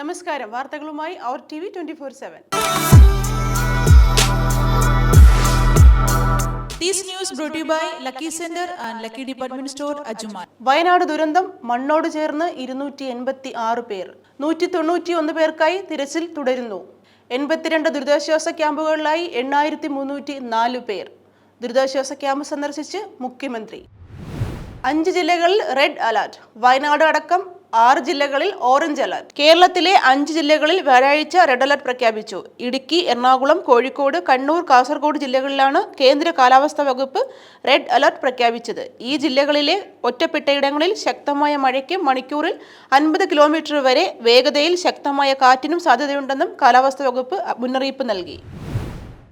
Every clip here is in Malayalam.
നമസ്കാരം. വാർത്തകളുമായി അവർ T V twenty four seven. Wayanad ദുരന്തം മണ്ണോട് ചേർന്ന് ഇരുന്നൂറ്റി എൺപത്തി ആറ് പേർ. നൂറ്റി തൊണ്ണൂറ്റി ഒന്ന് പേർക്കായി തിരച്ചിൽ തുടരുന്നു. എൺപത്തിരണ്ട് ദുരിതാശ്വാസ ക്യാമ്പുകളിലായി എണ്ണായിരത്തി മുന്നൂറ്റി നാല് പേർ. ദുരിതാശ്വാസ ക്യാമ്പ് സന്ദർശിച്ച് മുഖ്യമന്ത്രി. അഞ്ച് ജില്ലകളിൽ റെഡ് അലർട്ട് വയനാട് അടക്കം ആറ് ജില്ലകളിൽ ഓറഞ്ച് അലർട്ട്. കേരളത്തിലെ അഞ്ച് ജില്ലകളിൽ വ്യാഴാഴ്ച റെഡ് അലർട്ട് പ്രഖ്യാപിച്ചു. ഇടുക്കി എറണാകുളം കോഴിക്കോട് കണ്ണൂർ കാസർഗോഡ് ജില്ലകളിലാണ് കേന്ദ്ര കാലാവസ്ഥാ വകുപ്പ് റെഡ് അലർട്ട് പ്രഖ്യാപിച്ചത്. ഈ ജില്ലകളിലെ ഒറ്റപ്പെട്ടയിടങ്ങളിൽ ശക്തമായ മഴയ്ക്ക് മണിക്കൂറിൽ അൻപത് കിലോമീറ്റർ വരെ വേഗതയിൽ ശക്തമായ കാറ്റിനും സാധ്യതയുണ്ടെന്നും കാലാവസ്ഥാ വകുപ്പ് മുന്നറിയിപ്പ് നൽകി.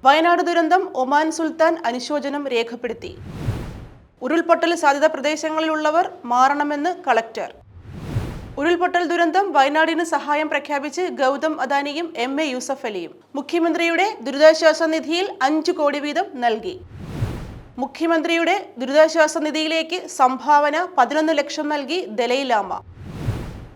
വയനാട് ദുരന്തം ഒമാൻ സുൽത്താൻ അനുശോചനം രേഖപ്പെടുത്തി. ഉരുൾപൊട്ടൽ സാധ്യത പ്രദേശങ്ങളിലുള്ളവർ മാറണമെന്ന് കളക്ടർ. ഉരുൾപൊട്ടൽ ദുരന്തം വയനാടിന് സഹായം പ്രഖ്യാപിച്ച് ഗൗതം അദാനിയും എം എ യൂസഫ് അലിയും മുഖ്യമന്ത്രിയുടെ ദുരിതാശ്വാസ നിധിയിൽ അഞ്ചു കോടി വീതം നൽകി. മുഖ്യമന്ത്രിയുടെ ദുരിതാശ്വാസ നിധിയിലേക്ക് സംഭാവന പതിനൊന്ന് ലക്ഷം നൽകി ദലൈലാമ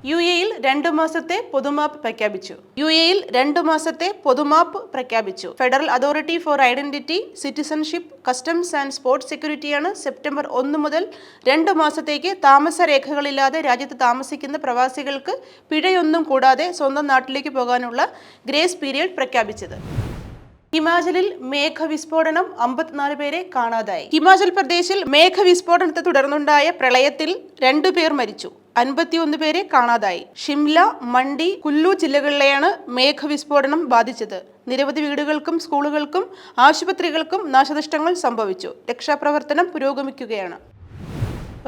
യു എയിൽ രണ്ടു മാസത്തെ പൊതുമാപ്പ് പ്രഖ്യാപിച്ചു. യു എയിൽ രണ്ടു മാസത്തെ പൊതുമാപ്പ് പ്രഖ്യാപിച്ചു. Federal authority for identity citizenship customs and sports സെക്യൂരിറ്റിയാണ് September ഒന്ന് മുതൽ രണ്ട് മാസത്തേക്ക് താമസ രേഖകളില്ലാതെ രാജ്യത്ത് താമസിക്കുന്ന പ്രവാസികൾക്ക് പിഴയൊന്നും കൂടാതെ സ്വന്തം നാട്ടിലേക്ക് പോകാനുള്ള ഗ്രേസ് പീരിയഡ് പ്രഖ്യാപിച്ചത്. ഹിമാചലിൽ മേഘവിസ്ഫോടനം അമ്പത്തിനാല് പേരെ കാണാതായി. ഹിമാചൽ പ്രദേശിൽ മേഘവിസ്ഫോടനത്തെ തുടർന്നുണ്ടായ പ്രളയത്തിൽ രണ്ടുപേർ മരിച്ചു. അൻപത്തിയൊന്ന് പേരെ കാണാതായി. ഷിംല മണ്ഡി കുല്ലു ജില്ലകളിലെയാണ് മേഘവിസ്ഫോടനം ബാധിച്ചത്. നിരവധി വീടുകൾക്കും സ്കൂളുകൾക്കും ആശുപത്രികൾക്കും നാശനഷ്ടങ്ങൾ സംഭവിച്ചു. രക്ഷാപ്രവർത്തനം പുരോഗമിക്കുകയാണ്.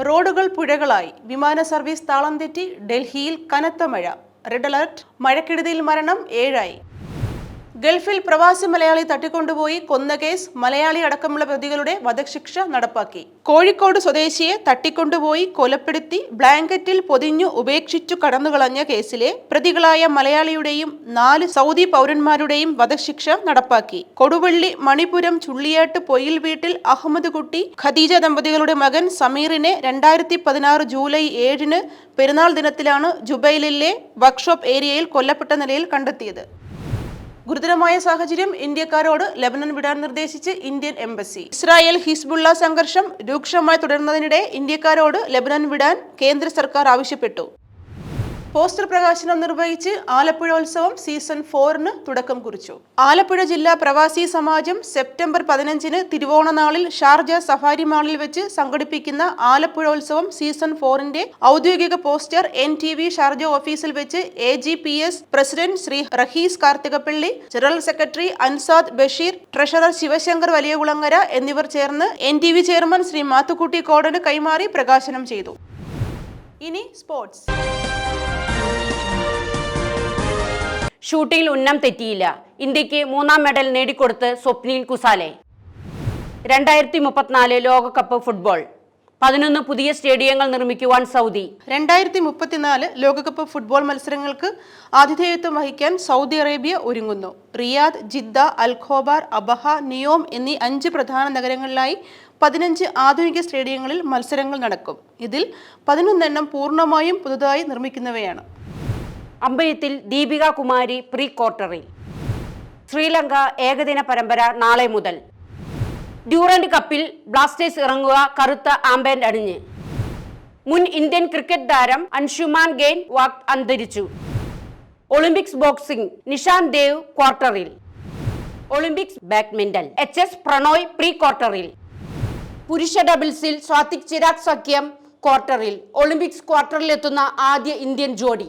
റോഡുകൾ പുഴകളായി. വിമാന സർവീസ് താളം തെറ്റി ഡൽഹിയിൽ കനത്ത മഴ. Red alert. മഴക്കെടുതിയിൽ മരണം ഏഴായി. ഗൾഫിൽ പ്രവാസി മലയാളി തട്ടിക്കൊണ്ടുപോയി കൊന്ന കേസ് മലയാളി അടക്കമുള്ള പ്രതികളുടെ വധശിക്ഷ നടപ്പാക്കി. കോഴിക്കോട് സ്വദേശിയെ തട്ടിക്കൊണ്ടുപോയി കൊലപ്പെടുത്തി ബ്ലാങ്കറ്റിൽ പൊതിഞ്ഞു ഉപേക്ഷിച്ചു കടന്നുകളഞ്ഞ കേസിലെ പ്രതികളായ മലയാളിയുടെയും നാല് സൗദി പൗരന്മാരുടെയും വധശിക്ഷ നടപ്പാക്കി. കൊടുവള്ളി മണിപുരം ചുള്ളിയാട്ട് പൊയിൽ വീട്ടിൽ അഹമ്മദ് കുട്ടി ഖദീജ ദമ്പതികളുടെ മകൻ സമീറിനെ രണ്ടായിരത്തി പതിനാറ് ജൂലൈ ഏഴിന് പെരുന്നാൾ ദിനത്തിലാണ് ജുബൈലിലെ വർക്ക്ഷോപ്പ് ഏരിയയിൽ കൊല്ലപ്പെട്ട നിലയിൽ കണ്ടെത്തിയത്. ഗുരുതരമായ സാഹചര്യം ഇന്ത്യക്കാരോട് ലെബനൻ വിടാൻ നിർദ്ദേശിച്ച് ഇന്ത്യൻ എംബസി. ഇസ്രായേൽ ഹിസ്ബുള്ള സംഘർഷം രൂക്ഷമായി തുടരുന്നതിനിടെ ഇന്ത്യക്കാരോട് ലെബനൻ വിടാൻ കേന്ദ്ര സർക്കാർ ആവശ്യപ്പെട്ടു. പോസ്റ്റർ പ്രകാശനം നിർവഹിച്ച് ആലപ്പുഴ ഉത്സവം സീസൺ ഫോറിന് തുടക്കം കുറിച്ചു. ആലപ്പുഴ ജില്ലാ പ്രവാസി സമാജം സെപ്റ്റംബർ പതിനഞ്ചിന് തിരുവോണനാളിൽ ഷാർജ സഫാരി മാളിൽ വെച്ച് സംഘടിപ്പിക്കുന്ന ആലപ്പുഴ ഉത്സവം സീസൺ ഫോറിന്റെ ഔദ്യോഗിക poster N T V Sharjah ഓഫീസിൽ വെച്ച് A G P S president Shri Raheez Karthikappally general secretary Ansad Basheer treasurer Shivashankar Valiyakulangara എന്നിവർ ചേർന്ന് N T V chairman Shri Mathukutty കോടന് കൈമാറി പ്രകാശനം ചെയ്തു. ഇനി സ്പോർട്സ്. ഷൂട്ടിംഗിൽ ഉന്നം തെറ്റിയില്ല. ഇന്ത്യയ്ക്ക് മൂന്നാം മെഡൽ നേടിക്കൊടുത്ത് സ്വപ്നിൽ കുസാലെ. രണ്ടായിരത്തി മുപ്പത്തിനാല് ലോകകപ്പ് ഫുട്ബോൾ. പതിനൊന്ന് പുതിയ സ്റ്റേഡിയങ്ങൾ നിർമ്മിക്കുവാൻ സൗദി. രണ്ടായിരത്തി മുപ്പത്തിനാല് ലോകകപ്പ് ഫുട്ബോൾ മത്സരങ്ങൾക്ക് ആതിഥേയത്വം വഹിക്കാൻ സൗദി അറേബ്യ ഒരുങ്ങുന്നു. Riyadh Jeddah Al Khobar Abha Neom എന്നീ അഞ്ച് പ്രധാന നഗരങ്ങളിലായി പതിനഞ്ച് ആധുനിക സ്റ്റേഡിയങ്ങളിൽ മത്സരങ്ങൾ നടക്കും. ഇതിൽ പതിനൊന്നെണ്ണം പൂർണമായും പുതുതായി നിർമ്മിക്കുന്നവയാണ്. അമ്പയത്തിൽ ദീപിക കുമാരി പ്രീ ക്വാർട്ടറിൽ. ശ്രീലങ്ക ഏകദിന പരമ്പര നാളെ മുതൽ. ഡ്യൂറന്റ് കപ്പിൽ ബ്ലാസ്റ്റേഴ്സ് ഇറങ്ങുക കറുത്ത ആംബാൻഡ് അണിഞ്ഞ്. മുൻ ഇന്ത്യൻ ക്രിക്കറ്റ് താരം അൻഷുമാൻ ഗെയിൻ വാക് അന്തരിച്ചു. ഒളിമ്പിക്സ് ബോക്സിംഗ് നിഷാൻ ദേവ് ക്വാർട്ടറിൽ. Olympics badminton H S Prannoy pre ക്വാർട്ടറിൽ. പുരുഷ ഡബിൾസിൽ സ്വാതിക് ചിരാഗ് സഖ്യം ക്വാർട്ടറിൽ. ഒളിമ്പിക്സ് ക്വാർട്ടറിൽ എത്തുന്ന ആദ്യ ഇന്ത്യൻ ജോഡി.